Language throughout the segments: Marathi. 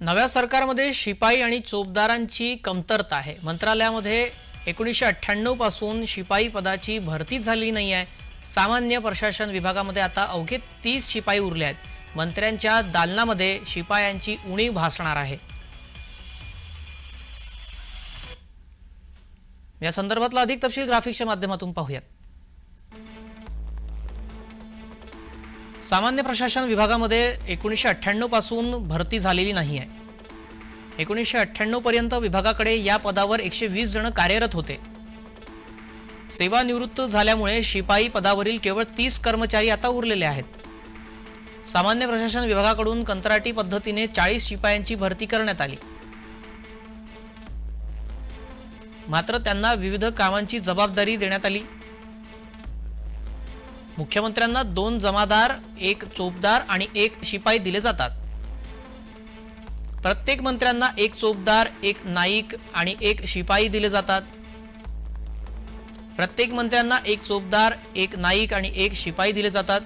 नव्या सरकारमध्ये शिपाई आणि चोपदारांची कमतरता आहे. मंत्रालयामध्ये एकोणीसशे अठ्ठ्याण्णवपासून शिपाई पदाची भरती झाली नाही आहे. सामान्य प्रशासन विभागामध्ये आता अवघे तीस शिपाई उरले आहेत. मंत्र्यांच्या दालनामध्ये शिपायांची उणीव भासणार आहे. या संदर्भातला अधिक तपशील ग्राफिक्सच्या माध्यमातून पाहूयात. सामान्य प्रशासन विभागामध्ये एकोणीसशे अठ्ठ्याण्णवपासून भरती झालेली नाही आहे. एकोणीसशे अठ्ठ्याण्णवपर्यंत विभागाकडे या पदावर एकशे वीस जण कार्यरत होते. सेवानिवृत्त झाल्यामुळे शिपाई पदावरील केवळ तीस कर्मचारी आता उरलेले आहेत. सामान्य प्रशासन विभागाकडून कंत्राटी पद्धतीने चाळीस शिपायांची भरती करण्यात आली. मात्र त्यांना विविध कामांची जबाबदारी देण्यात आली. मुख्यमंत्र्यांना दोन जमादार एक चोपदार आणि एक शिपाई दिले जातात. प्रत्येक मंत्र्यांना एक चोपदार एक नाईक आणि एक शिपाई दिले जातात. प्रत्येक मंत्र्यांना एक चोपदार एक नाईक आणि एक शिपाई दिले जातात.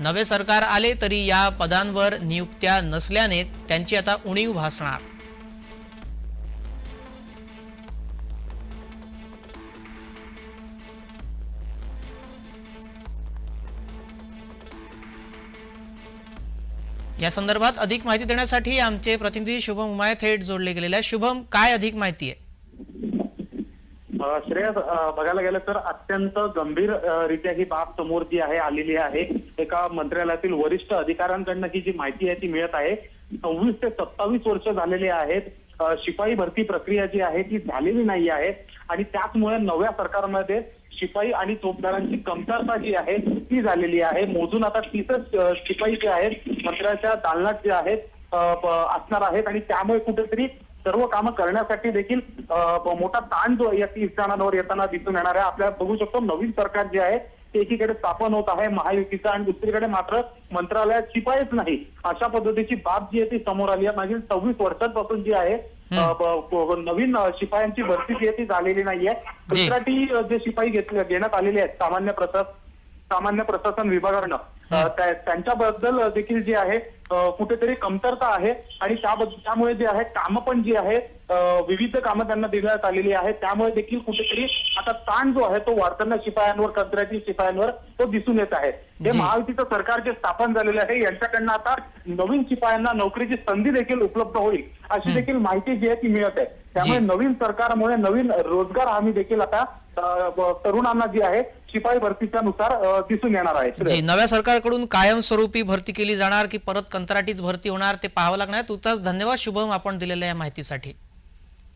नवे सरकार आले तरी या पदांवर नियुक्त्या नसल्याने त्यांची आता उणीव भासणार. या संदर्भात अधिक माहिती देण्यासाठी आमचे प्रतिनिधी शुभम उमाय थेट जोडले गेलेले आहे शुभम काय अधिक माहिती आहे? श्रेयस बघायला गेलं तर अत्यंत गंभीर रित्या ही बाब समोर जी आहे आलेली आहे. एका मंत्रालयातील वरिष्ठ अधिकाऱ्यांकडनं ही जी माहिती आहे ती मिळत आहे. सव्वीस ते सत्तावीस वर्ष झालेली आहेत. शिपाई भरती प्रक्रिया जी आहे ती झालेली नाही आहे. आणि त्याचमुळे नव्या सरकारमध्ये शिपाई आणि चोपदारांची कमतरता जी आहे ती झालेली आहे. मोजून आता तीसच शिपाई जे आहेत मंत्र्याच्या दालनात जे आहेत असणार आहेत आणि त्यामुळे कुठेतरी सर्व कामं करण्यासाठी देखील मोठा ताण जो या तीस जणांवर येताना दिसून येणार आहे. आपल्याला बघू शकतो नवीन सरकार जे आहे ते एकीकडे स्थापन होत आहे महायुतीचं आणि दुसरीकडे मात्र मंत्रालयात शिपाईच नाही. अशा पद्धतीची बाब जी आहे ती समोर आली आहे. मागील सव्वीस वर्षांपासून जी आहे नवीन शिपायांची भरती जी आहे ती झालेली नाहीये. कंत्राटी जे शिपाई घेतले घेण्यात आलेले आहेत सामान्य प्रशासन सामान्य प्रशासन विभागानं त्यांच्याबद्दल देखील जे आहे कुठेतरी कमतरता आहे. आणि त्याबद्दल त्यामुळे जे आहे कामं पण जी आहे विविध कामं त्यांना देण्यात आलेली आहेत. त्यामुळे देखील कुठेतरी आता ताण जो आहे तो वाढताना शिपायांवर कंत्राटी शिपायांवर तो दिसून येत आहे. हे. महायुतीचं सरकार जे स्थापन झालेलं आहे यांच्याकडनं आता नवीन शिपायांना नोकरीची संधी देखील उपलब्ध होईल अशी देखील माहिती जी आहे ती मिळत आहे. त्यामुळे. नवीन सरकारमुळे नवीन रोजगार हमी देखील आता तरुणांना जी आहे शिपाई भरतीच्या नुसार दिसून येणार आहे. जी नव्या सरकारकडून कायमस्वरूपी भरती केली जाणार की परत कंत्राटीच भरती होणार ते पाहावं लागणार तुर्तास धन्यवाद शुभम आपण दिलेल्या या माहितीसाठी.